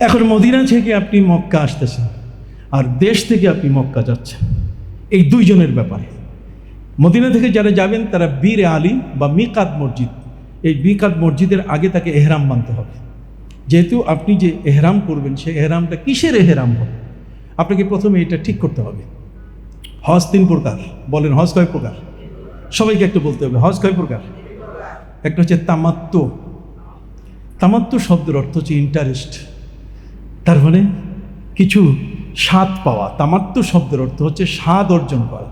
এখন মদিনা থেকে আপনি মক্কা আসতেছেন, আর দেশ থেকে আপনি মক্কা যাচ্ছেন। এই দুইজনের ব্যাপারে। মদিনা থেকে যারা যাবেন, তারা বীর আলী বা মিকাত মসজিদ। এই মিকাত মসজিদের আগে তাকে এহরাম বানতে হবে। যেহেতু আপনি যে এহরাম করবেন, সেই এহরামটা কিসের এহরাম হবে? আপনাকে প্রথমে এটা ঠিক করতে হবে। হজ তিন প্রকার। বলেন, হজ কয় প্রকার? সবাইকে একটু বলতে হবে, হজ কয় প্রকার? একটা হচ্ছে তামাত্ম। তামাত্ম শব্দের অর্থ হচ্ছে ইন্টারেস্ট তার মানে কিছু স্বাদ পাওয়া, তামাত্ম শব্দের অর্থ হচ্ছে স্বাদ অর্জন করা।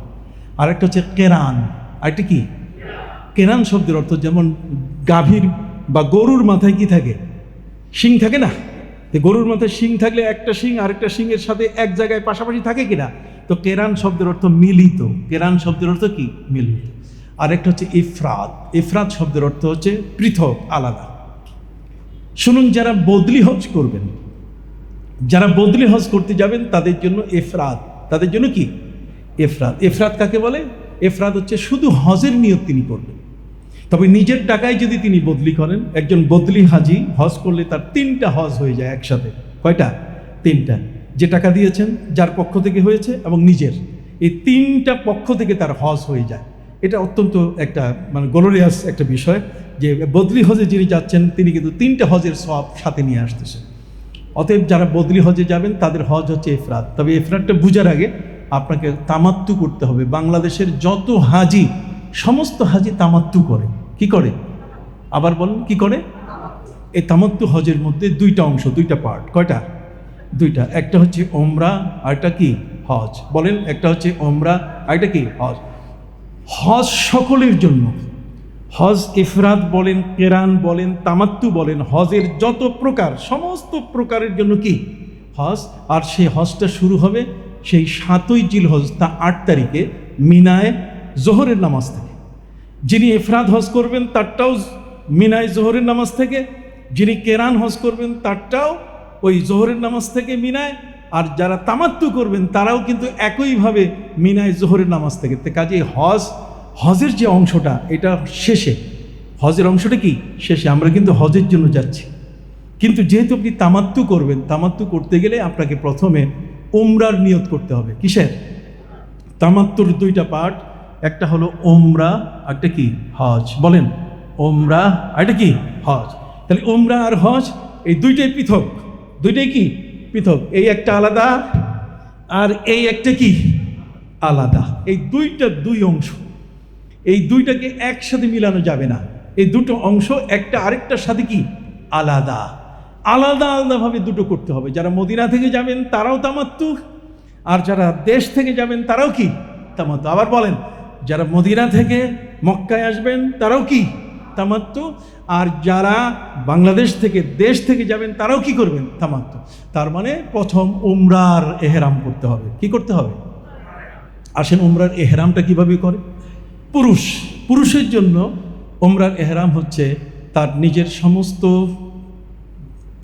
আরেকটা হচ্ছে কেরান। আরেকটা কি? কেরান শব্দের অর্থ যেমন গাভীর বা গরুর মাথায় কি থাকে? শিং থাকে না? গরুর মাথায় শিং থাকলে একটা শিং আরেকটা শিংয়ের সাথে এক জায়গায় পাশাপাশি থাকে কিনা? তো কেরান শব্দের অর্থ মিলিত। কেরান শব্দের অর্থ কি? মিলিত। আরেকটা হচ্ছে ইফরাত। ইফরাত শব্দের অর্থ হচ্ছে পৃথক, আলাদা। শুনুন যারা বদলি হজ করবেন যারা বদলি হজ করতে যাবেন, তাদের জন্য এফরাত। তাদের জন্য কি? এফরাত। এফরাত কাকে বলে? এফরাত হচ্ছে শুধু হজের নিয়ত তিনি করবেন। তবে নিজের টাকায় যদি তিনি বদলি করেন, একজন বদলি হাজি হজ করলে তার তিনটা হজ হয়ে যায় একসাথে। কয়টা? তিনটা। যে টাকা দিয়েছেন, যার পক্ষ থেকে হয়েছে এবং নিজের। এই তিনটা পক্ষ থেকে তার হজ হয়ে যায়। এটা অত্যন্ত একটা মানে গলোরিয়াস একটা বিষয় যে বদলি হজে যিনি যাচ্ছেন, তিনি কিন্তু তিনটা হজের সব সাথে নিয়ে আসতেছেন। অতএব যারা বদলি হজে যাবেন, তাদের হজ হচ্ছে এফরাত। তবে এফরাতটা বুঝার আগে আপনাকে তামাত্তু করতে হবে। বাংলাদেশের যত হাজি, সমস্ত হাজি তামাত্তু করে। কি করে? আবার বলেন, কি করে? এই তামাত্তু হজের মধ্যে দুইটা অংশ, দুইটা পার্ট কয়টা? দুইটা। একটা হচ্ছে ওমরা আর একটা কি? হজ। বলেন, একটা হচ্ছে ওমরা আর একটা কি? হজ। হজ সকলের জন্য। হজ ইফরাত বলেন, কেরান বলেন, তামাত্তু বলেন, হজের যত প্রকার, সমস্ত প্রকারের জন্য কি? হজ। আর সেই হজটা শুরু হবে সেই সাতই জিল হজ তা আট তারিখে মিনায় জোহরের নামাজ থেকে। যিনি ইফরাত হজ করবেন, তারটাও মিনায় জোহরের নামাজ থেকে। যিনি কেরান হজ করবেন, তারটাও ওই জোহরের নামাজ থেকে মিনায়। আর যারা তামাত্তু করবেন, তারাও কিন্তু একইভাবে মিনায় জোহরের নামাজ থেকে। কাজে হজ হজের যে অংশটা, এটা শেষে। হজের অংশটা কি? শেষে। আমরা কিন্তু হজের জন্য যাচ্ছি। কিন্তু যেহেতু আপনি তামাত্তু করবেন, তামাত্তু করতে গেলে আপনাকে প্রথমে ওমরার নিয়ত করতে হবে। কিসের? তামাত্তুর দুইটা পার্ট একটা হলো ওমরা একটা কি? হজ। বলেন ওমরা একটা কি? হজ। তাহলে ওমরা আর হজ, এই দুইটাই পৃথক। দুইটাই কি? পৃথক। এই একটা আলাদা আর এই একটা কি? আলাদা। এই দুইটা দুই অংশ। এই দুইটাকে একসাথে মিলানো যাবে না। এই দুটো অংশ, একটা আরেকটার সাথে কি? আলাদা। আলাদা আলাদাভাবে দুটো করতে হবে। যারা মদিনা থেকে যাবেন, তারাও তামাত্তু আর যারা দেশ থেকে যাবেন, তারাও কি? তামাত্তু আবার বলেন, যারা মদিনা থেকে মক্কায় আসবেন, তারাও কি? তামাত্তু আর যারা বাংলাদেশ থেকে দেশ থেকে যাবেন, তারাও কি করবেন? তামাত্তু তার মানে প্রথম উমরার এহেরাম করতে হবে। কি করতে হবে? আসেন উমরার এহেরামটা কীভাবে করে? পুরুষ, পুরুষের জন্য ওমরার এহরাম হচ্ছে তার নিজের সমস্ত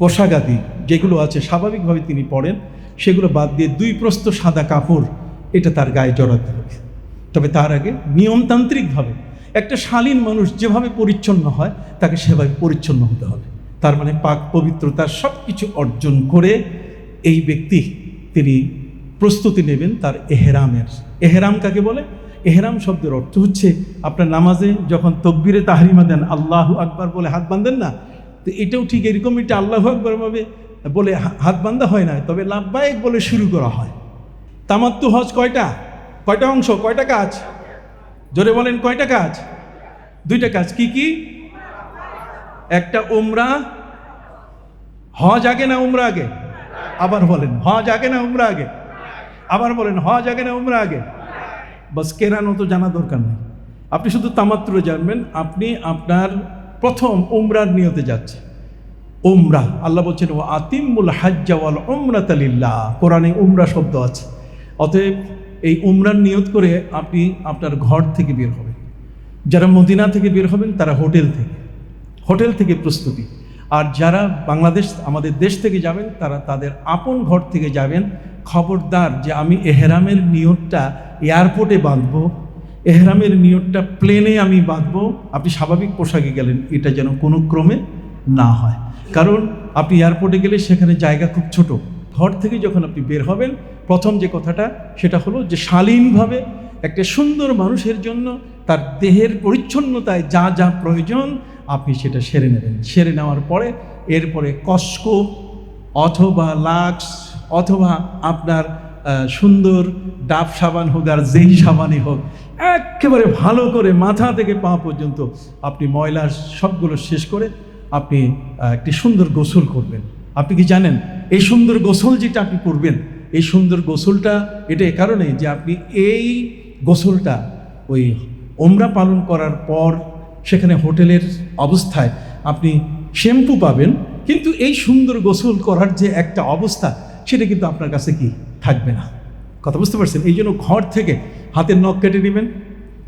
পোশাকাদি, যেগুলো আছে স্বাভাবিকভাবে তিনি পড়েন সেগুলো বাদ দিয়ে দুই প্রস্ত সাদা কাপড়, এটা তার গায়ে জড়াতে হবে। তবে তার আগে নিয়মতান্ত্রিকভাবে একটা শালীন মানুষ যেভাবে পরিচ্ছন্ন হয়, তাকে সেভাবে পরিচ্ছন্ন হতে হবে। তার মানে পাক পবিত্রতার সব কিছু অর্জন করে এই ব্যক্তি, তিনি প্রস্তুতি নেবেন তার এহেরামের। এহেরাম কাকে বলে? এহেরাম শব্দের অর্থ হচ্ছে আপনার নামাজে যখন তকবিরে তাহরিমা দেন, আল্লাহু আকবার বলে হাত বাঁধেন না, তো এটাও ঠিক এরকম এটা আল্লাহু আকবার ভাবে বলে হাত বান্ধা হয় না, তবে লাভবায়ক বলে শুরু করা হয়। তামাত্তু হজ কয়টা? কয়টা অংশ? কয়টা কাজ? জোরে বলেন, কয়টা কাজ? দুইটা কাজ, কি কি? একটা উমরা, হজ আগে না উমরা আগে? আবার বলেন, হজ আগে না উমরা আগে? আবার বলেন, হজ আগে না উমরা আগে? বাস কেরানো তো জানা দরকার নেই। আপনি শুধু তামাত্রে জানবেন, আপনি আপনার প্রথম উমরার নিয়তে যাচ্ছেন। উমরা, আল্লাহ বলছেন ও আতিমুল হাজ্জাওয়াল উমরা তালিল্লাহ কোরআনে উমরা শব্দ আছে। অতএব এই উমরার নিয়ত করে আপনি আপনার ঘর থেকে বের হবেন। যারা মদিনা থেকে বের হবেন, তারা হোটেল থেকে। হোটেল থেকে প্রস্তুতি। আর যারা বাংলাদেশ, আমাদের দেশ থেকে যাবেন, তারা তাদের আপন ঘর থেকে যাবেন খবরদার যে আমি এহরামের নিয়তটা এয়ারপোর্টে বাঁধবো, এহরামের নিয়তটা প্লেনে আমি বাঁধবো, আপনি স্বাভাবিক পোশাকে গেলেন, এটা যেন কোনো ক্রমে না হয়। কারণ আপনি এয়ারপোর্টে গেলে সেখানে জায়গা খুব ছোট। ঘর থেকে যখন আপনি বের হবেন, প্রথম যে কথাটা, সেটা হলো যে শালীনভাবে একটা সুন্দর মানুষের জন্য তার দেহের পরিচ্ছন্নতায় যা যা প্রয়োজন, আপনি সেটা সেরে নেবেন। সেরে নেওয়ার পরে, এরপরে কস্কো অথবা লাক্স অথবা আপনার সুন্দর ডাব সাবান হোক আর যেই সাবানই হোক, একেবারে ভালো করে মাথা থেকে পা পর্যন্ত আপনি ময়লা সবগুলো শেষ করে আপনি একটি সুন্দর গোসল করবেন। আপনি কি জানেন, এই সুন্দর গোসল যেটা আপনি করবেন, এই সুন্দর গোসলটা, এটা এ কারণে যে আপনি এই গোসলটা ওই ওমরা পালন করার পর সেখানে হোটেলের অবস্থায় আপনি শ্যাম্পু পাবেন, কিন্তু এই সুন্দর গোসল করার যে একটা অবস্থা সেটা কিন্তু আপনার কাছে কি? থাকবে না। কথা বুঝতে পারছেন? এই জন্য ঘর থেকে হাতের নখ কেটে নেবেন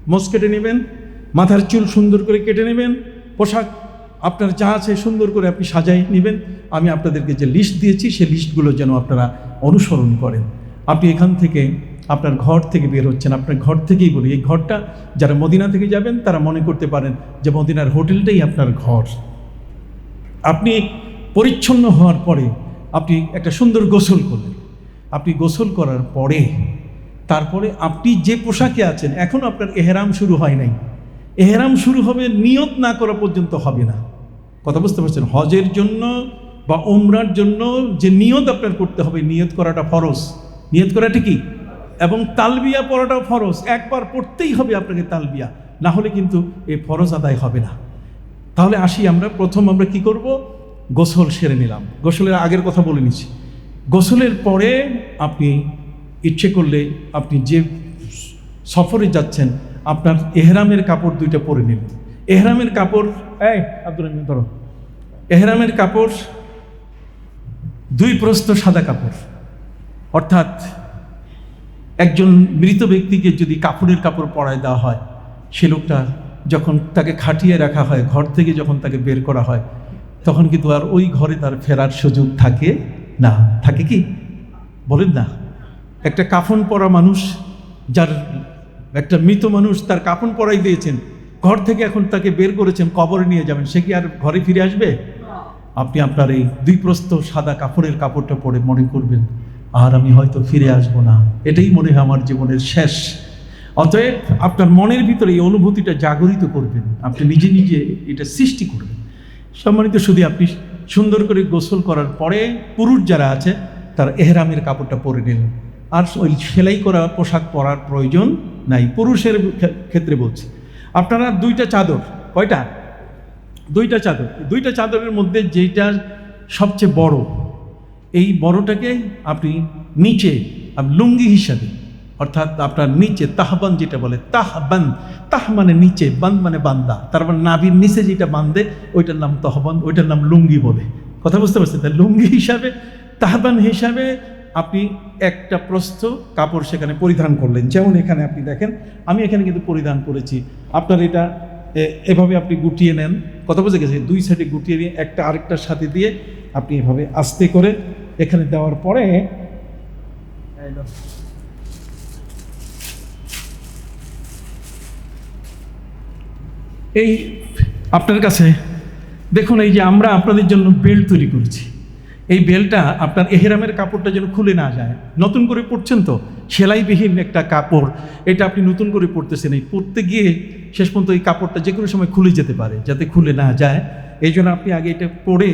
মোজ কেটে নেবেন, মাথার চুল সুন্দর করে কেটে নেবেন, পোশাক আপনার যা আছে সুন্দর করে আপনি সাজাই নেবেন। আমি আপনাদেরকে যে লিস্ট দিয়েছি, সেই লিস্টগুলো যেন আপনারা অনুসরণ করেন। আপনি এখান থেকে আপনার ঘর থেকে বের হচ্ছেন। আপনার ঘর থেকেই বলি, এই ঘরটা যারা মদিনা থেকে যাবেন, তারা মনে করতে পারেন যে মদিনার হোটেলটাই আপনার ঘর। আপনি পরিচ্ছন্ন হওয়ার পরে আপনি একটা সুন্দর গোসল করলেন। আপনি গোসল করার পরে তারপরে আপনি যে পোশাকে আছেন, এখন আপনার এহেরাম শুরু হয় নাই। এহেরাম শুরু হবে, নিয়ত না করা পর্যন্ত হবে না। কথা বুঝতে পারছেন? হজের জন্য বা ওমরার জন্য যে নিয়ত আপনার করতে হবে, নিয়ত করাটা ফরজ। নিয়ত করাটা কি? এবং তালবিয়া পড়াটাও ফরজ। একবার পড়তেই হবে আপনাকে তালবিয়া, না হলে কিন্তু এই ফরজ আদায় হবে না। তাহলে আসি আমরা, প্রথম আমরা কি করব? গোসল সেরে নিলাম। গোসলের আগের কথা বলে নিচ্ছি। গোসলের পরে আপনি ইচ্ছে করলে আপনি যে সফরে যাচ্ছেন, আপনার এহরামের কাপড় দুইটা পরে নিন। এহরামের কাপড়, এই আব্দুল রহিম, ধরো। এহরামের কাপড় দুই প্রস্ত সাদা কাপড়। অর্থাৎ একজন মৃত ব্যক্তিকে যদি কাপড়ের কাপড় পরায় দেওয়া হয়, সে লোকটা যখন তাকে খাটিয়ে রাখা হয়, ঘর থেকে যখন তাকে বের করা হয় তখন কিন্তু আর ওই ঘরে তার ফেরার সুযোগ থাকে না। থাকে কি? বলেন না। একটা কাফন পরা মানুষ, যার একটা মৃত মানুষ তার কাফন পরাই দিয়েছেন, ঘর থেকে এখন তাকে বের করেছেন, কবরে নিয়ে যাবেন, সে কি আর ঘরে ফিরে আসবে? আপনি আপনার এই দুই প্রস্ত সাদা কাপড়ের কাপড়টা পরে মনে করবেন, আর আমি হয়তো ফিরে আসব না। এটাই মনে হয় আমার জীবনের শেষ। অতএব আপনার মনের ভিতরে এই অনুভূতিটা জাগরিত করবেন। আপনি নিজে নিজে এটা সৃষ্টি করবেন। সম্মানিত শুধু আপনি সুন্দর করে গোসল করার পরে পুরুষ যারা আছে, তার এহরামের কাপড়টা পরে নিলেন। আর ওই সেলাই করা পোশাক পরার প্রয়োজন নাই। পুরুষের ক্ষেত্রে বলছি। আপনারা দুইটা চাদর, কয়টা? দুইটা চাদর। দুইটা চাদরের মধ্যে যেটা সবচেয়ে বড়, এই বড়টাকে আপনি নিচে লুঙ্গি হিসাবে অর্থাৎ আপনার নিচে তাহবান যেটা বলে, তাহবান। তাহ মানে নিচে, বান মানে বান্দা। তার মানে নাভির নিচে যেটা বান্ধে ওইটার নাম তহবান, ওইটার নাম লুঙ্গি বলে। কথা বুঝতে পারছেন? তাই লুঙ্গি হিসাবে, তাহবান হিসাবে আপনি একটা প্রস্থ কাপড় সেখানে পরিধান করলেন। যেমন এখানে আপনি দেখেন, আমি এখানে কিন্তু পরিধান করেছি। আপনার এটা এভাবে আপনি গুটিয়ে নেন। কথা বুঝে গেছে? দুই সাইডে গুটিয়ে নিয়ে একটা আরেকটার সাথে দিয়ে আপনি এভাবে আস্তে করে এখানে দেওয়ার পরে এই আপনার কাছে, দেখুন এই যে আমরা আপনাদের জন্য বেল্ট তৈরি করেছি। এই বেলটা আপনার এহেরামের কাপড়টা যেন খুলে না যায়। নতুন করে পড়ছেন তো? সেলাইবিহীন একটা কাপড়। এটা আপনি নতুন করে পড়তেছেন এই পড়তে গিয়ে শেষ পর্যন্ত এই কাপড়টা যে কোনো সময় খুলে যেতে পারে, যাতে খুলে না যায়। এই জন্য আপনি আগে এটা পরে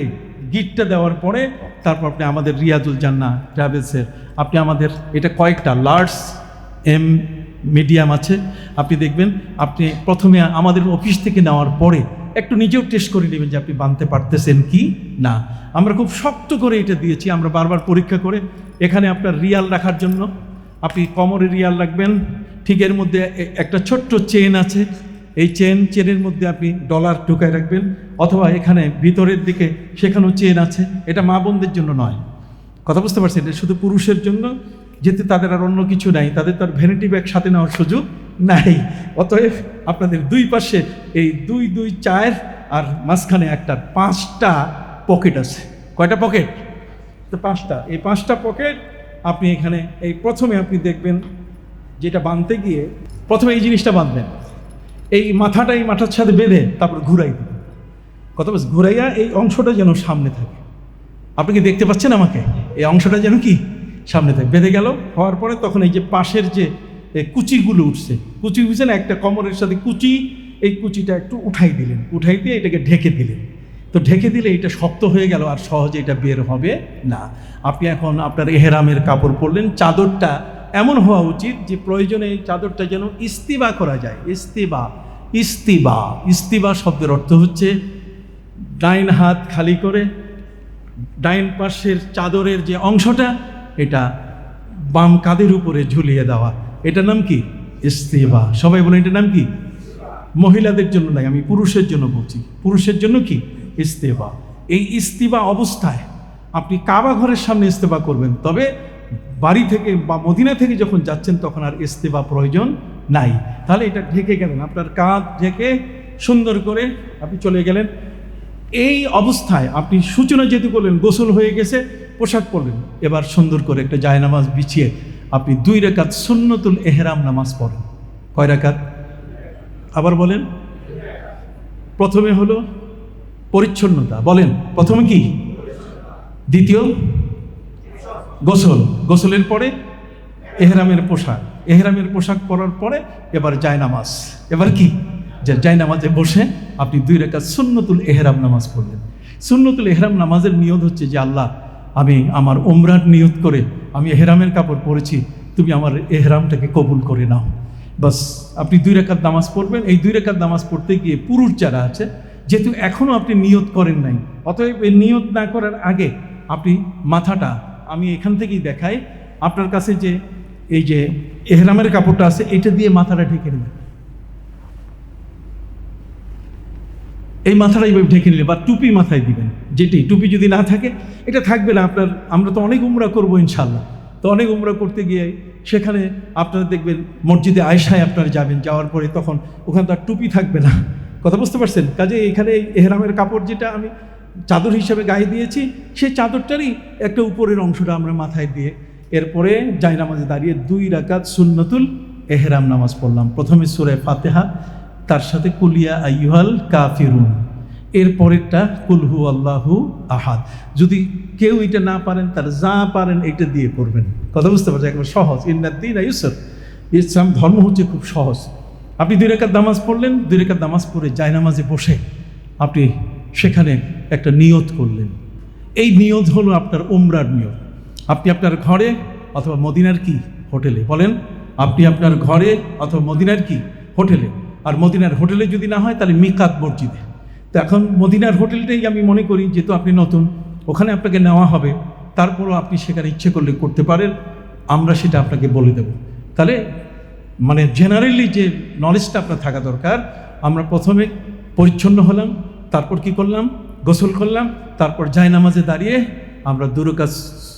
গিটটা দেওয়ার পরে তারপর আপনি আমাদের রিয়াজুল জান্না ট্রাভেলসের, আপনি আমাদের এটা কয়েকটা লার্জ এম মিডিয়াম আছে। আপনি দেখবেন, আপনি প্রথমে আমাদের অফিস থেকে নেওয়ার পরে একটু নিজেও টেস্ট করে নেবেন যে আপনি বানতে পারতেছেন কি না। আমরা খুব শক্ত করে এটা দিয়েছি, আমরা বারবার পরীক্ষা করে। এখানে আপনার রিয়াল রাখার জন্য আপনি কমরে রিয়াল রাখবেন, ঠিক এর মধ্যে একটা ছোট্ট চেন আছে। এই চেন চেনের মধ্যে আপনি ডলার ঢুকায় রাখবেন, অথবা এখানে ভিতরের দিকে সেখানেও চেন আছে। এটা মা বোনদের জন্য নয়। কথা বুঝতে পারছেন? এটা শুধু পুরুষের জন্য যেতে তাদের আর অন্য কিছু নাই, তাদের তার ভ্যানিটি ব্যাগ সাথে নেওয়ার সুযোগ নাই। অতএব আপনাদের দুই পাশে এই দুই দুই চায়ের আর মাঝখানে একটা পাঁচটা পকেট আছে। কয়টা পকেট? তো পাঁচটা। এই পাঁচটা পকেট আপনি এখানে, এই প্রথমে আপনি দেখবেন যেটা বাঁধতে গিয়ে, প্রথমে এই জিনিসটা বাঁধবেন এই মাথাটা, এই মাথার সাথে বেঁধে তারপর ঘুরাই দেবেন। কত ঘুরাইয়া এই অংশটা যেন সামনে থাকে। আপনি কি দেখতে পাচ্ছেন আমাকে? এই অংশটা যেন কি? সামনে থাকে বেঁধে গেল, হওয়ার পরে তখন এই যে পাশের যে কুচিগুলো উঠছে, কুচি উঠছে না, একটা কমরের সাথে কুচি, এই কুচিটা একটু উঠাই দিলেন। উঠাই দিয়ে এটাকে ঢেকে দিলেন। তো ঢেকে দিলে এটা শক্ত হয়ে গেল আর সহজে এটা বের হবে না। আপনি এখন আপনার এহেরামের কাপড় পরলেন, চাদরটা এমন হওয়া উচিত যে প্রয়োজনে চাদরটা যেন ইস্তিবা করা যায়। ইস্তিবা ইস্তিবা ইস্তিবা শব্দের অর্থ হচ্ছে ডাইন হাত খালি করে, ডাইন পাশের চাদরের যে অংশটা এটা বাম কাঁধের উপরে ঝুলিয়ে দেওয়া। এটার নাম কি? ইস্তিবা। সবাই বলে এটা নাম কি? মহিলাদের জন্য নাই আমি পুরুষের জন্য বলছি। পুরুষের জন্য কি? ইস্তেবা। এই ইস্তিবা অবস্থায় আপনি কাবা ঘরের সামনে ইস্তেবা করবেন, তবে বাড়ি থেকে বা মদিনা থেকে যখন যাচ্ছেন, তখন আর ইস্তেবা প্রয়োজন নাই। তাহলে এটা ঢেকে গেলেন, আপনার কাঁধ ঢেকে সুন্দর করে আপনি চলে গেলেন। এই অবস্থায় আপনি সূচনা যেহেতু করলেন, গোসল হয়ে গেছে পোশাক পরলেন এবার সুন্দর করে একটা জায়নামাজ বিছিয়ে আপনি দুই রেখাত সুন্নতুল এহরাম নামাজ পড়েন। কয় রাকাত আবার বলেন। প্রথমে হলো পরিচ্ছন্নতা। বলেন, প্রথমে কি? দ্বিতীয়, গোসল। গোসলের পরে এহরামের পোশাক। এহরামের পোশাক পরার পরে এবার জায়নামাজ। এবার কি? যে জায়নামাজে বসে আপনি দুই রেখা সুন্নতুল এহরাম নামাজ পড়লেন। সুন্নতুল এহরাম নামাজের নিয়ত হচ্ছে যে আল্লাহ আমি আমার উমরার নিয়ত করে আমি এহরামের কাপড় পরেছি, তুমি আমার এহরামটাকে কবুল করে নাও। বাস, আপনি দুই রেখার নামাজ পড়বেন, এই দুই রেখার নামাজ পড়তে গিয়ে পুরুষ যারা আছে, যেহেতু এখনও আপনি নিয়ত করেন নাই, অতএব এই নিয়ত না করার আগে আপনি মাথাটা আমি এখান থেকেই দেখাই, আপনার কাছে যে এই যে এহরামের কাপড়টা আছে, এটা দিয়ে মাথাটা ঢেকে নেবেন। এই মাথাটা এইভাবে ঢেকে নিলে বা টুপি মাথায় দিবেন। যেটি টুপি যদি না থাকে, এটা থাকবে না আপনার, আমরা তো অনেক উমরা করব ইনশাল্লাহ তো অনেক উমরা করতে গিয়ে সেখানে আপনারা দেখবেন মসজিদে আয়সায় আপনারা যাবেন, যাওয়ার পরে তখন ওখানে তো আর টুপি থাকবে না। কথা বুঝতে পারছেন? কাজে এখানে এহরামের কাপড় যেটা আমি চাদর হিসাবে গায়ে দিয়েছি, সেই চাদরটারই একটা উপরের অংশটা আমরা মাথায় দিয়ে এরপরে জায়নামাজে দাঁড়িয়ে দুই রাকাত সুন্নতুল এহরাম নামাজ পড়লাম। প্রথমে সুরে ফাতেহা, তার সাথে কুলিয়া আইহাল কাফিরুন। এর পরেরটা কুলহু আল্লাহু আহাদ। যদি কেউ এটা না পারেন, তার যা পারেন এটা দিয়ে করবেন। কথা বুঝতে পারছেন? একবার সহজ। ইন্নাদ্দিন ইউসর। ইসলাম ধর্ম হচ্ছে খুব সহজ। আপনি দুই রেখার নামাজ পড়লেন, দুই রেখার নামাজ পড়ে জায়নামাজে বসে আপনি সেখানে একটা নিয়ত করলেন। এই নিয়ত হলো আপনার উমরার নিয়ত। আপনি আপনার ঘরে অথবা মদিনার কি? হোটেলে। বলেন, আপনি আপনার ঘরে অথবা মদিনার কি? হোটেলে। আর মদিনার হোটেলে যদি না হয়, তাহলে মিকাত মসজিদে। তো এখন মদিনার হোটেলটাই আমি মনে করি যেহেতু আপনি নতুন, ওখানে আপনাকে নেওয়া হবে, তারপরও আপনি সেখানে ইচ্ছে করলে করতে পারেন, আমরা সেটা আপনাকে বলে দেব। তাহলে মানে জেনারেলি যে নলেজটা আপনার থাকা দরকার, আমরা প্রথমে পরিচ্ছন্ন হলাম, তারপর কি করলাম? গোসল করলাম, তারপর জায় নামাজে দাঁড়িয়ে আমরা দুরকাজ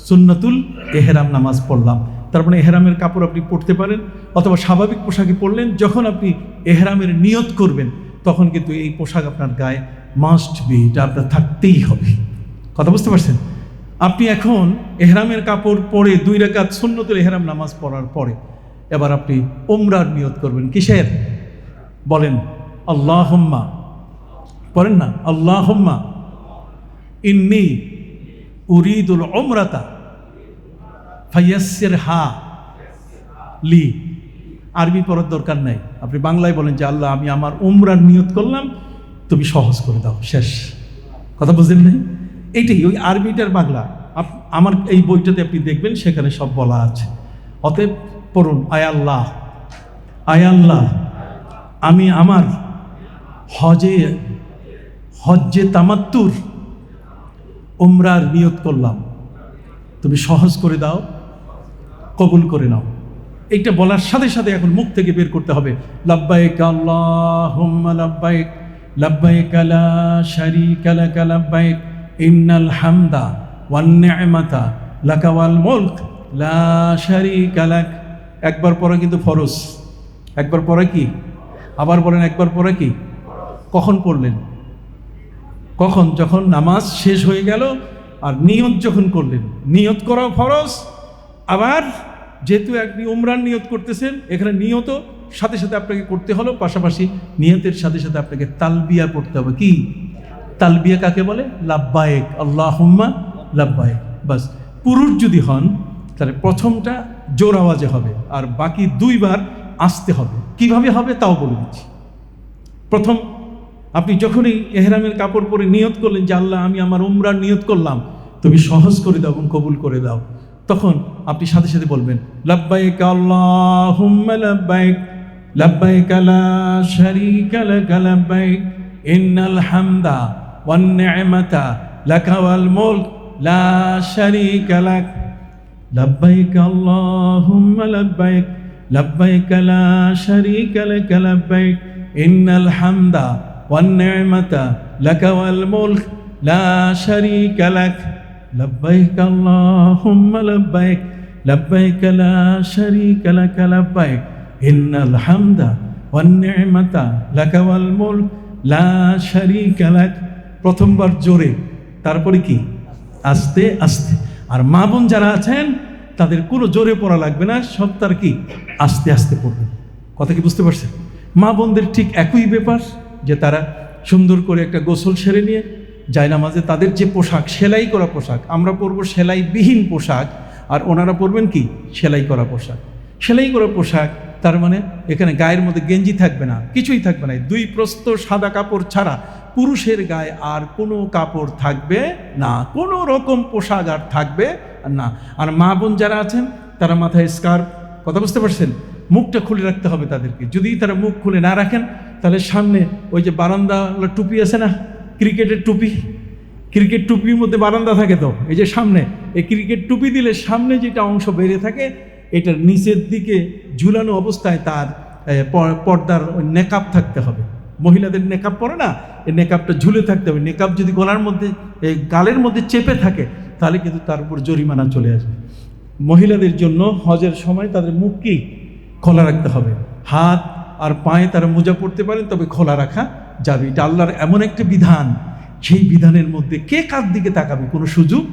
সুন্নতুল এহেরাম নামাজ পড়লাম। তারপরে এহেরামের কাপড় আপনি পরতে পারেন, অথবা স্বাভাবিক পোশাকে পরলেন, যখন আপনি এহেরামের নিয়ত করবেন তখন কিন্তু এই পোশাক আপনার গায়ে মাস্ট বি এটা আপনার থাকতেই হবে। কথা বুঝতে পারছেন? আপনি এখন এহরামের কাপড় পরে দুই রেখাত সুন্নতুল এহরাম নামাজ পড়ার পরে এবার আপনি ওমরার নিয়ত করবেন। কিসের? বলেন আল্লাহ হোম্মা না আল্লাহ হোম্মা ইন্নি উরিদুল ওমরাতা ফাইয়াসের হা লি। আরবি পড়ার দরকার নাই। আপনি বাংলায় বলেন যে, আল্লাহ, আমি আমার উমরার নিয়ত করলাম, তুমি সহজ করে দাও, শেষ। কথা বুঝলেন নাই? এইটাই, ওই আরবিটার বাংলা। আমার এই বইটাতে আপনি দেখবেন, সেখানে সব বলা আছে। অতএব পড়ুন, আয় আল্লাহ আয় আল্লাহ, আমি আমার হজে, হজ্জে তামাত্তুর উমরার নিয়ত করলাম। তুমি সহজ করে দাও, কবুল করে নাও। এইটা বলার সাথে সাথে এখন মুখ থেকে বের করতে হবে। লাব্বাইক আল্লাহুম্মা লাব্বাইক লাব্বাইক লা শারীকা লাক লাব্বাইক, ইন্নাল হামদা ওয়ান নি'মাতা মুলক, লা শারীকা লাক। একবার পরে কিন্তু ফরজ। একবার পরে কি? আবার বলেন একবার পরে কি? কখন পড়লেন? কখন? যখন নামাজ শেষ হয়ে গেল আর নিয়ত যখন করলেন, নিয়ত করা ফরজ, আবার যেহেতু আপনি উমরান নিয়ত করতেছেন, এখানে নিয়ত, সাথে সাথে আপনাকে করতে হলো, পাশাপাশি নিয়তের সাথে সাথে আপনাকে তালবিয়া পড়তে হবে। কি? তালবিয়া কাকে বলে? লাব্বায়েক। আল্লাহুম্মা লাব্বায়েক। বাস, পুরুষ যদি হন, তাহলে প্রথমটা জোর আওয়াজে হবে, আর বাকি দুইবার আসতে হবে। কীভাবে হবে তাও বলে দিচ্ছি। প্রথম, আপনি যখনই এহরামের কাপড় পরে নিয়ত করলেন যে, আল্লাহ, আমি আমার উমরার নিয়ত করলাম। তুমি সহজ করে দাও এবং কবুল করে দাও। তখন আপনি সাথে সাথে বলবেন লাব্বাইক আল্লাহুম্মা লাব্বাইক লাব্বাইক লা শারীকা লাক লাব্বাইক ইন্নাল হামদা ওয়ান নি'মাতা লাকা ওয়াল মুলক লা শারীকা লাক لبيك اللهم لبيك لبيك لا شريك لك لبيك إن الحمد والنعمة لك والملك لا شريك لك لبيك اللهم لبيك لبيك لا شريك لك لبيك إن الحمد والنعمة لك والملك لا شريك لك প্রথমবার জোরে তারপরে কি আস্তে আস্তে আর মা বোন যারা আছেন তাদের কোনো জোরে পড়া লাগবে না সব তার কি আস্তে আস্তে পড়বে কথা কি বুঝতে পারছেন মা বোনদের ঠিক একই ব্যাপার যে তারা সুন্দর করে একটা গোসল সেরে নিয়ে যায় নামাজে তাদের যে পোশাক সেলাই করা পোশাক আমরা পরবো সেলাইবিহীন পোশাক আর ওনারা পরবেন কি? সেলাই করা পোশাক। সেলাই করা পোশাক, তার মানে এখানে গায়ের মধ্যে গেঞ্জি থাকবে না, কিছুই থাকবে না। দুই প্রস্ত সাদা কাপড় ছাড়া পুরুষের গায়ে আর কোনো কাপড় থাকবে না। কোনো রকম পোশাক আর থাকবে না। আর মা বোন যারা আছেন, তারা মাথায় স্কার্ফ, কথা বুঝতে পারছেন? মুখটা খুলে রাখতে হবে তাদেরকে। যদি তারা মুখ খুলে না রাখেন, তাহলে সামনে ওই যে বারান্দা টুপি আছে না, ক্রিকেটের টুপি ক্রিকেট টুপির মধ্যে বারান্দা থাকে তো, এই যে সামনে, এই ক্রিকেট টুপি দিলে সামনে যেটা অংশ বেড়ে থাকে, এটার নিচের দিকে ঝুলানো অবস্থায় তার পর্দার নেকাপ থাকতে হবে। মহিলাদের নেকাপ পরে না, এই নেকাপটা ঝুলে থাকতে হবে। নেকাপ যদি গলার মধ্যে, এই গালের মধ্যে চেপে থাকে, তাহলে কিন্তু তার উপর জরিমানা চলে আসবে। মহিলাদের জন্য হজের সময় তাদের মুখ কি? খোলা রাখতে হবে। হাত আর পায়ে তারা মোজা পড়তে পারেন, তবে খোলা রাখা যাবে। এটা আল্লাহর এমন একটা বিধান। সেই বিধানের মধ্যে কে কার দিকে তাকাবে কোনো সুযোগ?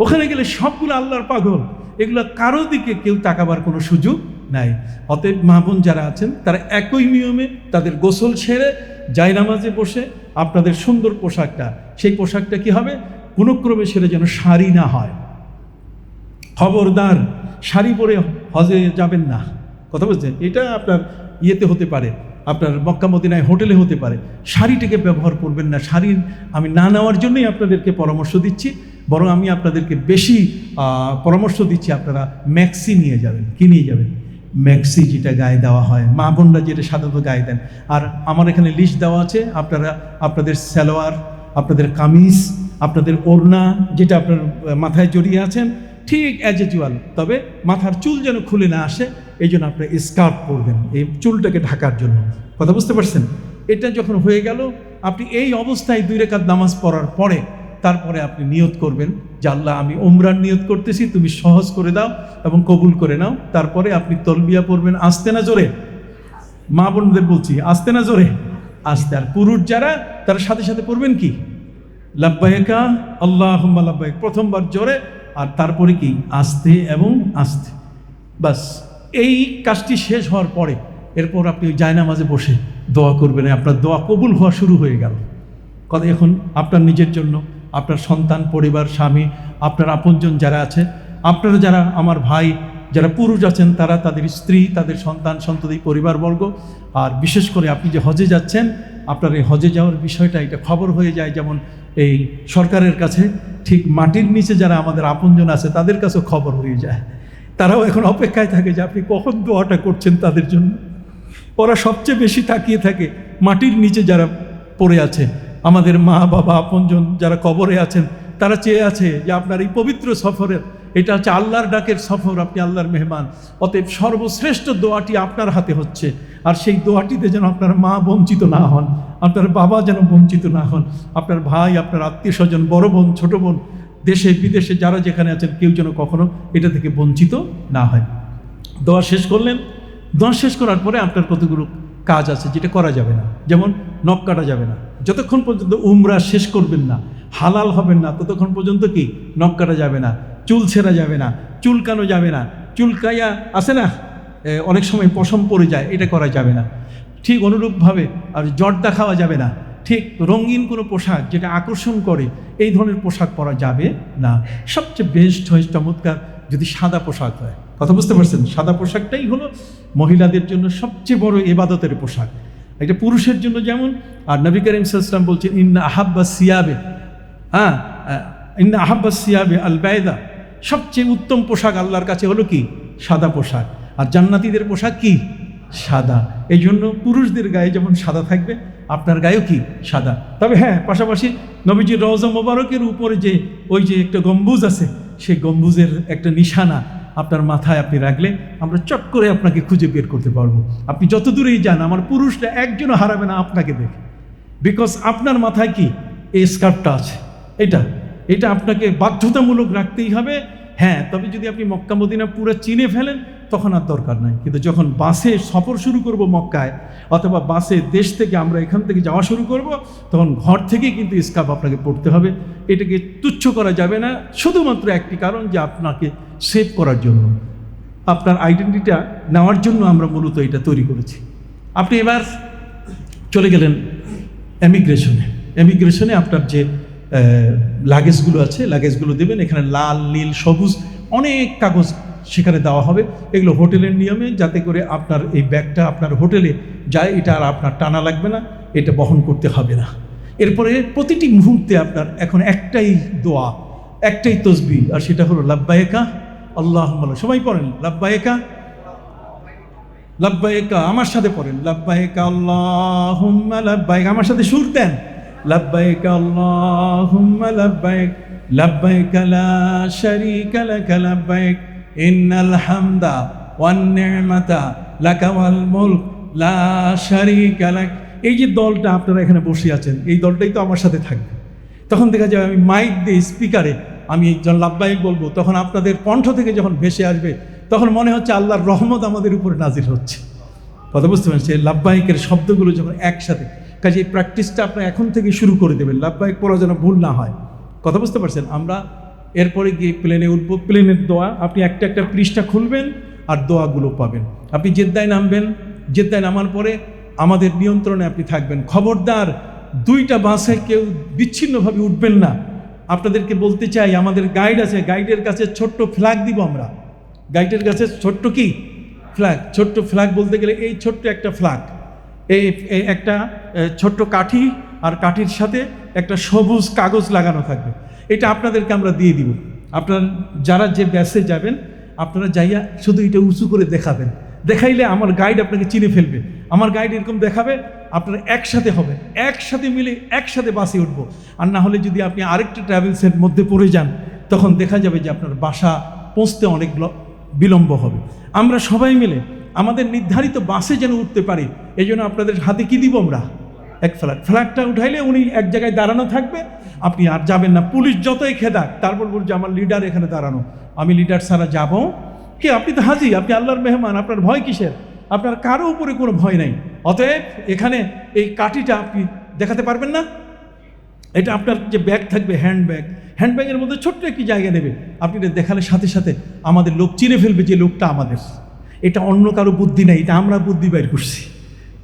ওখানে গেলে সবগুলো আল্লাহর পাগল। এগুলো কারও দিকে কেউ তাকাবার কোনো সুযোগ নাই। অতএব মা বোন যারা আছেন, তারা একই নিয়মে তাদের গোসল ছেড়ে জায়নামাজে বসে আপনাদের সুন্দর পোশাকটা। সেই পোশাকটা কি হবে? কোনো ক্রমে সেটা যেন শাড়ি না হয়। খবরদার, শাড়ি পরে হজে যাবেন না। কথা বলছেন? এটা আপনার ইয়েতে হতে পারে। আপনার মক্কা মদিনায় হোটেলে হতে পারে। শাড়িটাকে ব্যবহার করবেন না। শাড়ির আমি না নেওয়ার জন্যই আপনাদেরকে পরামর্শ দিচ্ছি। বরং আমি আপনাদেরকে বেশি পরামর্শ দিচ্ছি, আপনারা ম্যাক্সি নিয়ে যাবেন। কি নিয়ে যাবেন? ম্যাক্সি যেটা গায়ে দেওয়া হয়। মা বোনরা যেটা সাধারণত গায়ে দেন। আর আমার এখানে লিস্ট দেওয়া আছে। আপনারা, আপনাদের সালোয়ার, আপনাদের কামিজ, আপনাদের ওড়না, যেটা আপনার মাথায় জড়িয়ে আছেন ঠিক অ্যাজ ইউজুয়াল তবে মাথার চুল যেন খুলে না আসে, এই জন্য আপনি স্কার্ফ পরবেন, এই চুলটাকে ঢাকার জন্য। কথা বুঝতে পারছেন? এটা যখন হয়ে গেল, আপনি এই অবস্থায় দুই রেখাত নামাজ পড়ার পরে, তারপরে আপনি নিয়ত করবেন আল্লাহ, আমি ওমরান নিয়ত করতেছি, তুমি সহজ করে দাও এবং কবুল করে নাও। তারপরে আপনি তলবিয়া পড়বেন আসতে না জোরে। মা বোনদের বলছি, আসতে না জোরে। আসতে, আর পুরুষ যারা, তার সাথে সাথে পড়বেন কি? লাব্বাইকা আল্লাহ লাব্বাইক প্রথমবার জোরে আর তারপরে কি? আস্তে এবং আস্তে। বাস, এই কাজটি শেষ হওয়ার পরে এরপর আপনি ওই জায়নামাজে বসে দোয়া করবেন। আপনার দোয়া কবুল হওয়া শুরু হয়ে গেল। কথা এখন আপনার নিজের জন্য, আপনার সন্তান, পরিবার, স্বামী, আপনার আপনজন যারা আছে, আপনারা যারা, আমার ভাই যারা পুরুষ আছেন, তারা তাদের স্ত্রী, তাদের সন্তান, সন্ততি, পরিবারবর্গ, আর বিশেষ করে আপনি যে হজে যাচ্ছেন আপনার এই হজে যাওয়ার বিষয়টা, এটা খবর হয়ে যায় যেমন এই সরকারের কাছে, ঠিক মাটির নিচে যারা আমাদের আপনজন আছে, তাদের কাছেও খবর হয়ে যায়। তারাও এখন অপেক্ষায় থাকে যে আপনি কখন দোয়াটা করছেন তাদের জন্য। ওরা সবচেয়ে বেশি তাকিয়ে থাকে মাটির নিচে যারা পড়ে আছে, আমাদের মা, বাবা, আপনজন যারা কবরে আছেন, তারা চেয়ে আছে যে আপনার এই পবিত্র সফরের এটা হচ্ছে আল্লাহর ডাকের সফর, আপনি আল্লাহর মেহমান। অতএব সর্বশ্রেষ্ঠ দোয়াটি আপনার হাতে হচ্ছে। আর সেই দোয়াটিতে যেন আপনার মা বঞ্চিত না হন, আপনার বাবা যেন বঞ্চিত না হন, আপনার ভাই, আপনার আত্মীয় স্বজন বড় বোন, ছোট বোন, দেশে, বিদেশে, যারা যেখানে আছেন, কেউ যেন কখনো এটা থেকে বঞ্চিত না হয়। দোয়া শেষ করলেন। দোয়া শেষ করার পরে আপনার কতগুলো কাজ আছে যেটা করা যাবে না। যেমন নখ কাটা যাবে না। যতক্ষণ পর্যন্ত উমরা শেষ করবেন না, হালাল হবেন না, ততক্ষণ পর্যন্ত কি? নখ কাটা যাবে না। চুল ছেঁড়া যাবে না, চুলকানো যাবে না। চুলকাইয়া আসে না? অনেক সময় পশম পড়ে যায়, এটা করা যাবে না। ঠিক অনুরূপভাবে আর জর্দা খাওয়া যাবে না। ঠিক রঙিন কোনো পোশাক যেটা আকর্ষণ করে, এই ধরনের পোশাক পরা যাবে না। সবচেয়ে বেস্ট হয়, চমৎকার, যদি সাদা পোশাক হয়। কথা বুঝতে পারছেন? সাদা পোশাকটাই হলো মহিলাদের জন্য সবচেয়ে বড় এবাদতের পোশাক। এটা পুরুষের জন্য যেমন, আর নবী করিম সাল্লাম বলছেন, ইন্না আহাব্বা সিয়াবে। হ্যাঁ ইন্না আহাব্বা সিয়াবে আল বায়দা সবচেয়ে উত্তম পোশাক আল্লাহর কাছে হলো কি? সাদা পোশাক। আর জান্নাতীদের পোশাক কি? সাদা। এই জন্য পুরুষদের গায়ে যেমন সাদা থাকবে, আপনার গায়েও কি? সাদা। তবে হ্যাঁ পাশাপাশি নবীজির রওজা মোবারকের উপরে যে, ওই যে একটা গম্বুজ আছে, সেই গম্বুজের একটা নিশানা আপনার মাথায় আপনি রাখলে আমরা চট করে আপনাকে খুঁজে বের করতে পারব। আপনি যত দূরেই যান, আমার পুরুষরা একজনও হারাবে না আপনাকে দেখে। বিকজ আপনার মাথায় কি? এই স্কার্ফটা আছে। এটা এটা আপনাকে বাধ্যতামূলক রাখতেই হবে। হ্যাঁ তবে যদি আপনি মক্কা, মদিনা পুরো চিনে ফেলেন, তখন আর দরকার নাই। কিন্তু যখন বাসে সফর শুরু করব মক্কায়, অথবা বাসে দেশ থেকে আমরা এখান থেকে যাওয়া শুরু করব, তখন ঘর থেকেই কিন্তু স্কার্ফ আপনাকে পড়তে হবে। এটাকে তুচ্ছ করা যাবে না। শুধুমাত্র একটি কারণ যে আপনাকে সেভ করার জন্য। আপনার আইডেন্টিটা নেওয়ার জন্য আমরা মূলত এটা তৈরি করেছি। আপনি এবার চলে গেলেন এমিগ্রেশনে। এমিগ্রেশনে আপনার যে লাগেজগুলো আছে লাগেজগুলো দেবেন, এখানে লাল, নীল, সবুজ অনেক কাগজ সেখানে দেওয়া হবে। এগুলো হোটেলের নিয়মে যাতে করে আপনার এই ব্যাগটা আপনার হোটেলে যায়, এটা আর আপনার টানা লাগবে না, এটা বহন করতে হবে না। এরপরে প্রতিটি মুহূর্তে আপনার এখন একটাই দোয়া, একটাই তসবি, আর সেটা হলো, লাব্বায়েকা আল্লাহ সবাই পড়েন, লাব্বায়েকা লাব্বাইকা আমার সাথে পড়েন লাব্বাইকা আল্লাহুম্মা লাব্বাইক আমার সাথে সুর দেন। আল্লাহুম্মা লাব্বাইক লাব্বাইক লা শারীকা লাক লাব্বাইক ইন্নাল হামদা ওয়ান নি'মাতা লাকা ওয়াল মুলক লা শারীকা এই যে দলটা আপনারা এখানে বসে আছেন, এই দলটাই তো আমার সাথে থাকবে। তখন দেখা যাবে আমি মাইক দিয়ে স্পিকারে আমি একজন লাভবাহিক বলব, তখন আপনাদের কণ্ঠ থেকে যখন ভেসে আসবে, তখন মনে হচ্ছে আল্লাহর রহমত আমাদের উপরে নাজির হচ্ছে। কথা বুঝতে পারছেন? সেই লাভবাহিকের শব্দগুলো যখন একসাথে, কাজে এই প্র্যাকটিসটা আপনার এখন থেকে শুরু করে দেবেন। লাভবাহিক পড়া যেন ভুল না হয়। কথা বুঝতে পারছেন? আমরা এরপরে গিয়ে প্লেনে উঠবো। প্লেনের দোয়া, আপনি একটা একটা পৃষ্ঠা খুলবেন আর দোয়াগুলো পাবেন। আপনি জেদ্দায় নামবেন। জেদ্দায় নামার পরে আমাদের নিয়ন্ত্রণে আপনি থাকবেন। খবরদার দুইটা বাসে কেউ বিচ্ছিন্নভাবে উঠবেন না। আপনাদেরকে বলতে চাই, আমাদের গাইড আছে। গাইডের কাছে ছোট্ট ফ্ল্যাগ দিব আমরা। গাইডের কাছে ছোট্ট কি? ফ্ল্যাগ ছোট্ট ফ্ল্যাগ বলতে গেলে এই ছোট্ট একটা ফ্ল্যাগ এই একটা ছোট্ট কাঠি আর কাঠির সাথে একটা সবুজ কাগজ লাগানো থাকবে। এটা আপনাদেরকে আমরা দিয়ে দিব। আপনার, যারা যে ব্যাসে যাবেন, আপনারা যাইয়া শুধু এটা উঁচু করে দেখাবেন। দেখাইলে আমার গাইড আপনাকে চিনে ফেলবে। আমার গাইড এরকম দেখাবে, আপনারা একসাথে হবে। একসাথে মিলে একসাথে বাসে উঠবো। আর না হলে যদি আপনি আরেকটা ট্রাভেলসের মধ্যে পড়ে যান, তখন দেখা যাবে যে আপনার বাসা পৌঁছতে অনেক বিলম্ব হবে। আমরা সবাই মিলে আমাদের নির্ধারিত বাসে যেন উঠতে পারি এই জন্য আপনাদের হাতে কি দিব আমরা? এক ফ্ল্যাগ ফ্ল্যাগটা উঠাইলে উনি এক জায়গায় দাঁড়ানো থাকবে। আপনি আর যাবেন না। পুলিশ যতই খেদাক, তারপর বলছে, আমার লিডার এখানে দাঁড়ানো। আমি লিডার ছাড়া যাব? কে? আপনি তো হাজি আপনি আল্লাহর মেহমান। আপনার ভয় কিসের? আপনার কারও উপরে কোনো ভয় নাই। অতএব এখানে এই কাঠিটা আপনি দেখাতে পারবেন না। এটা আপনার যে ব্যাগ থাকবে হ্যান্ড ব্যাগ হ্যান্ড ব্যাগের মধ্যে ছোট্ট একটি জায়গা নেবে। আপনি এটা দেখালে সাথে সাথে আমাদের লোক চিনে ফেলবে যে লোকটা আমাদের। এটা অন্য কারও বুদ্ধি নেই, এটা আমরা বুদ্ধি বের করছি।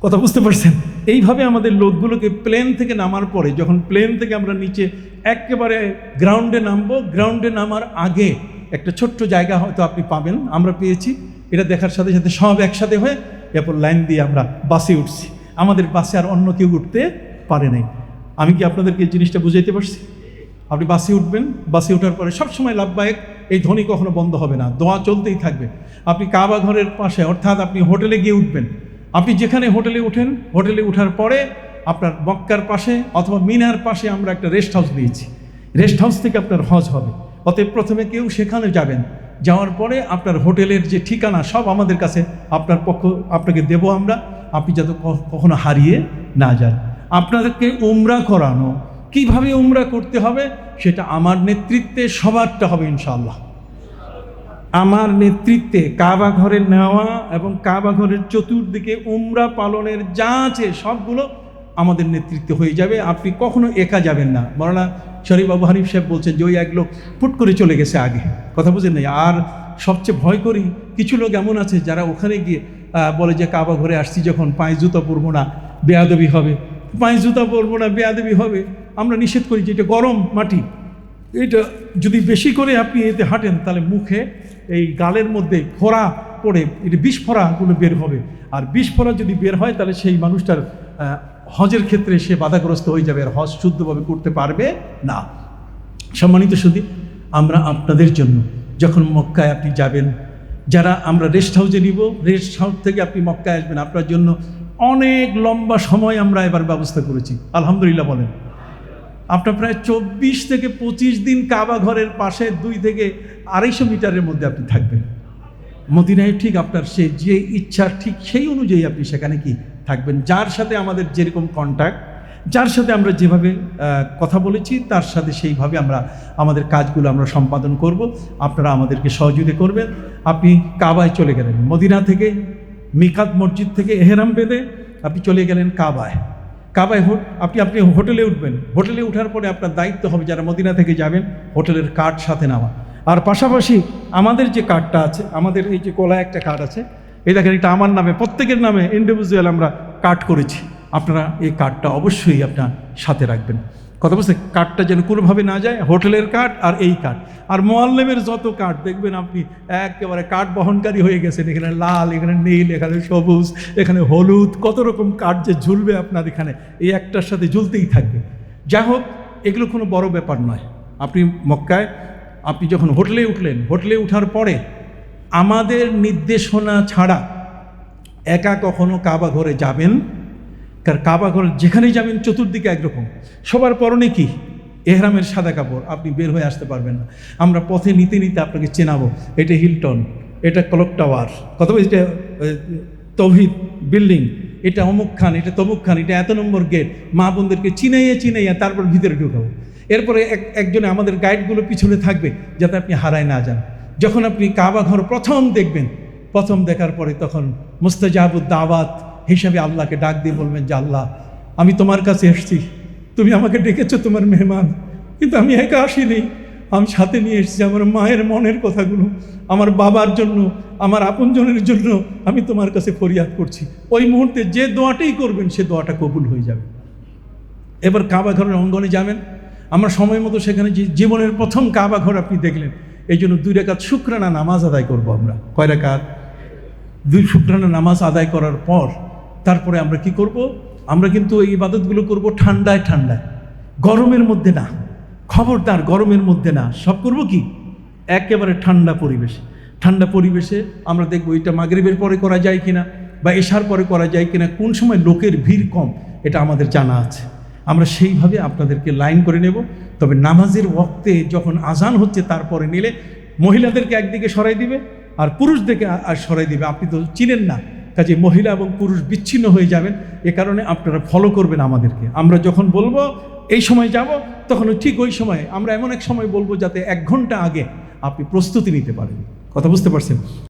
কথা বুঝতে পারছেন? এইভাবে আমাদের লোকগুলোকে প্লেন থেকে নামার পরে, যখন প্লেন থেকে আমরা নিচে একেবারে গ্রাউন্ডে নামবো গ্রাউন্ডে নামার আগে একটা ছোট্ট জায়গা হয়তো আপনি পাবেন, আমরা পেয়েছি। এটা দেখার সাথে সাথে সব একসাথে হয়ে এরপর লাইন দিয়ে আমরা বাসে উঠছি। আমাদের বাসে আর অন্য কেউ উঠতে পারে নাই। আমি কি আপনাদেরকে এই জিনিসটা বুঝাইতে পারছি? আপনি বাসে উঠবেন, বাসে ওঠার পরে সবসময় লাভবায়ক, এই ধ্বনি কখনো বন্ধ হবে না, দোয়া চলতেই থাকবে। আপনি কাবা ঘরের পাশে, অর্থাৎ আপনি হোটেলে গিয়ে উঠবেন। আপনি যেখানে হোটেলে উঠেন, হোটেলে উঠার পরে আপনার মক্কার পাশে অথবা মিনার পাশে আমরা একটা রেস্ট হাউস দিয়েছি রেস্ট হাউস থেকে আপনার হজ হবে। অতএব প্রথমে কেউ সেখানে যাবেন। যাওয়ার পরে আপনার হোটেলের যে ঠিকানা, সব আমাদের কাছে আপনার পক্ষ, আপনাকে দেব আমরা। আপনি যাতে কখনো হারিয়ে না যান। আপনাদেরকে উমরা করানো। কীভাবে উমরা করতে হবে? সেটা আমার নেতৃত্বে সবারটা হবে ইনশাল্লাহ আমার নেতৃত্বে কাবা ঘরে নেওয়া এবং কাবা ঘরের চতুর্দিকে উমরা পালনের যা আছে সবগুলো আমাদের নেতৃত্বে হয়ে যাবে। আপনি কখনো একা যাবেন না। মরানা শরীফ আবু হানিফ সাহেব বলছেন যে ওই এক লোক ফুট করে চলে গেছে আগে। কথা বুঝেন নাই? আর সবচেয়ে ভয় করি, কিছু লোক এমন আছে যারা ওখানে গিয়ে বলে যে কাবা ঘরে আসছি যখন, পায়ে জুতো পরবো না, বেয়াদবি হবে। পায়ে জুতা পরবো না, বেয়াদেবি হবে। আমরা নিষেধ করি যে এটা গরম মাটি। এটা যদি বেশি করে আপনি এতে হাঁটেন, তাহলে মুখে এই গালের মধ্যে ফোড়া পড়ে, এটা বিষ ফোড়াগুলো বের হবে। আর বিষ ফোড়া যদি বের হয়, তাহলে সেই মানুষটার হজের ক্ষেত্রে সে বাধাগ্রস্ত হয়ে যাবে, আর হজ শুদ্ধভাবে করতে পারবে না। সম্মানিত শুধু আমরা আপনাদের জন্য যখন মক্কায় আপনি যাবেন, যারা আমরা রেস্ট হাউসে নিব, রেস্ট হাউস থেকে আপনি মক্কায় আসবেন, আপনার জন্য অনেক লম্বা সময় আমরা এবার ব্যবস্থা করেছি। আলহামদুলিল্লাহ বলেন। আপনার প্রায় চব্বিশ থেকে পঁচিশ দিন কাবা ঘরের পাশে দুই থেকে আড়াইশো মিটারের মধ্যে আপনি থাকবেন। মদিনায় ঠিক আপনার সে যে ইচ্ছা ঠিক সেই অনুযায়ী আপনি সেখানে কি থাকবেন। যার সাথে আমাদের যেরকম কন্ট্যাক্ট যার সাথে আমরা যেভাবে কথা বলেছি, তার সাথে সেইভাবে আমরা আমাদের কাজগুলো আমরা সম্পাদন করব। আপনারা আমাদেরকে সহযোগিতা করবেন। আপনি কাবায় চলে গেলেন। মদিনা থেকে মিকাত মসজিদ থেকে এহেরাম বেঁধে আপনি চলে গেলেন কাবায়। কাবায় আপনি আপনি হোটেলে উঠবেন। হোটেলে উঠার পরে আপনার দায়িত্ব হবে যারা মদিনা থেকে যাবেন, হোটেলের কার্ড সাথে নেওয়া। আর পাশাপাশি আমাদের যে কার্ডটা আছে, আমাদের এই যে কোলায় একটা কার্ড আছে, এই দেখেন এটা আমার নামে, প্রত্যেকের নামে ইন্ডিভিজুয়াল আমরা কার্ড করেছি। আপনারা এই কার্ডটা অবশ্যই আপনার সাথে রাখবেন। কথা বলছে কার্ডটা যেন কোনোভাবে না যায়, হোটেলের কার্ড আর এই কার্ড আর মোয়াল্লেমের যত কার্ড দেখবেন আপনি, একেবারে কার্ড বহনকারী হয়ে গেছেন, এখানে লাল, এখানে নীল, এখানে সবুজ, এখানে হলুদ, কত রকম কার্ড যে ঝুলবে আপনার এখানে, এই একটার সাথে ঝুলতেই থাকবে। যাই হোক, এগুলো কোনো বড় ব্যাপার নয়। আপনি মক্কায়, আপনি যখন হোটেলে উঠলেন, হোটেলে ওঠার পরে আমাদের নির্দেশনা ছাড়া একা কখনো কাবা ঘরে যাবেন কারণ কাবা ঘর যেখানেই যাবেন, চতুর্দিকে একরকম। সবার পরনে কি? এহরামের সাদা কাপড়। আপনি বের হয়ে আসতে পারবেন না। আমরা পথে নিতে নিতে আপনাকে চেনাবো। এটা হিলটন। এটা ক্লক টাওয়ার। কত এটা তৌহিদ বিল্ডিং। এটা অমুক খান, এটা তমুক খান, এটা এত নম্বর গেট। মা বোনদেরকে চিনাইয়া চিনাইয়া তারপর ভিতরে ঢুকাবো। এরপরে এক, একজনে আমাদের গাইডগুলো পিছনে থাকবে যাতে আপনি হারায় না যান। যখন আপনি কাবা ঘর প্রথম দেখবেন, প্রথম দেখার পরে তখন মুস্তাজাবুদ দাওয়াত হিসাবে আল্লাহকে ডাক দিয়ে বলবেন যে আল্লাহ, আমি তোমার কাছে এসেছি, তুমি আমাকে ডেকেছো তোমার মেহমান, কিন্তু আমি একা আসিনি। আমি সাথে নিয়ে এসেছি আমার মায়ের মনের কথাগুলো, আমার বাবার জন্য, আমার আপনজনের জন্য আমি তোমার কাছে ফরিয়াদ করছি। ওই মুহূর্তে যে দোয়াটাই করবেন, সে দোয়াটা কবুল হয়ে যাবে। এবার কাবা ঘরের অঙ্গনে যাবেন। আমরা সময় মতো সেখানে যে জীবনের প্রথম কাবা ঘর আপনি দেখলেন, এই জন্য দুই রেখাত শুক্রানা নামাজ আদায় করব আমরা। কয় রেখাত? দুই শুক্রানা নামাজ আদায় করার পর তারপরে আমরা কি করব? আমরা কিন্তু এই ইবাদতগুলো করব ঠান্ডায় ঠান্ডায়। গরমের মধ্যে না। খবরদার গরমের মধ্যে না। সব করব কি? একেবারে ঠান্ডা পরিবেশে। ঠান্ডা পরিবেশে আমরা দেখব এটা মাগরিবের পরে করা যায় কিনা বা এশার পরে করা যায় কিনা, কোন সময় লোকের ভিড় কম, এটা আমাদের জানা আছে। আমরা সেইভাবে আপনাদেরকে লাইন করে নেব। তবে নামাজের ওক্তে যখন আজান হচ্ছে তারপরে নিলে মহিলাদেরকে একদিকে সরাই দিবে আর পুরুষদেরকে আর সরাই দিবে। আপনি তো চিনেন না। কাজে মহিলা এবং পুরুষ বিচ্ছিন্ন হয়ে যাবেন, এ কারণে আপনারা ফলো করবেন আমাদেরকে। আমরা যখন বলব, এই সময় যাব তখন ঠিক ওই সময় আমরা এমন এক সময় বলব যাতে এক ঘণ্টা আগে আপনি প্রস্তুতি নিতে পারেন। কথা বুঝতে পারছেন?